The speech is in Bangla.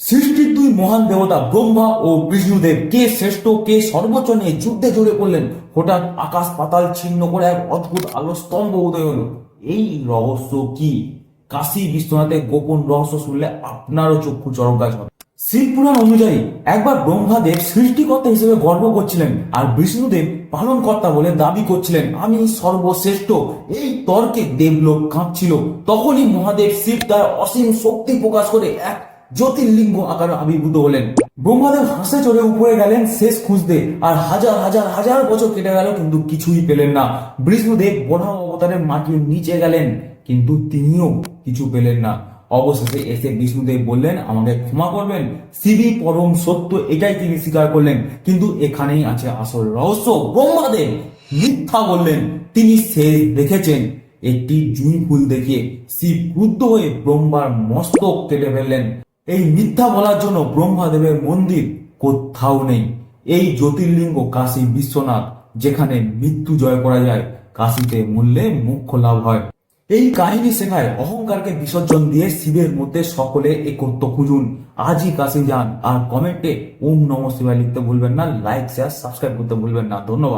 সৃষ্টির দুই মহান দেবতা ব্রহ্মা ও বিষ্ণুদেব কে শ্রেষ্ঠ, কে সর্বোচ্চ নিয়ে যুদ্ধে জড়ে পড়লেন, হঠাৎ আকাশ পাতাল ছিন্ন করে এক অদ্ভুত আলো স্তম্ভ উদয় হলো। এই রহস্য কি? কাশী বিশ্বনাথের গোপন রহস্য শুনলে আপনারও চক্ষু চরকাজ হবে শিবপুরাণ অনুযায়ী একবার ব্রহ্মাদেব সৃষ্টিকর্তা হিসেবে গর্ব করছিলেন আর বিষ্ণুদেব পালনকর্তা বলে দাবি করছিলেন, আমি সর্বশ্রেষ্ঠ। এই তর্কে দেবলোক কাঁপছিল। তখনই মহাদেব শিব তার অসীম শক্তি প্রকাশ করে এক জ্যোতির্লিঙ্গ আকারে আবির্ভূত হলেন। ব্রহ্মাদেব হাসে চড়ে উপরে গেলেন শেষ খুঁজতে। আর হাজার হাজার হাজার বছর কেটে গেল, কিন্তু কিছুই পেলেন না। বিষ্ণুদেব বড় অবতারের মাটির নিচে গেলেন, কিন্তু তিনিও কিছু পেলেন না। অবশেষে এসে বিষ্ণুদেব বললেন, আমাকে ক্ষমা করবেন। শিবই পরম সত্য, এটাই তিনি স্বীকার করলেন। কিন্তু এখানেই আছে আসল রহস্য। ব্রহ্মাদেব মিথ্যা বললেন। তিনি শেষ দেখেছেন। একটি জুঁই ফুল দেখিয়ে শিব ক্রুদ্ধ হয়ে ব্রহ্মার মস্তক কেটে ফেললেন। এই মিথ্যা বলার জন্য ব্রহ্মাদেবের মন্দির কোথাও নেই। এই জ্যোতির্লিঙ্গ কাশী বিশ্বনাথ, যেখানে মৃত্যু জয় করা যায়, কাশীতে মূল্যে মুখ্য লাভ হয়। এই কাহিনী শেখায় অহংকারকে বিসর্জন দিয়ে শিবের মধ্যে সকলে একত্র খুঁজুন। আজই কাশি যান, আর কমেন্টে ওম নম শিবায় লিখতে ভুলবেন না লাইক শেয়ার সাবস্ক্রাইব করতে ভুলবেন না। ধন্যবাদ।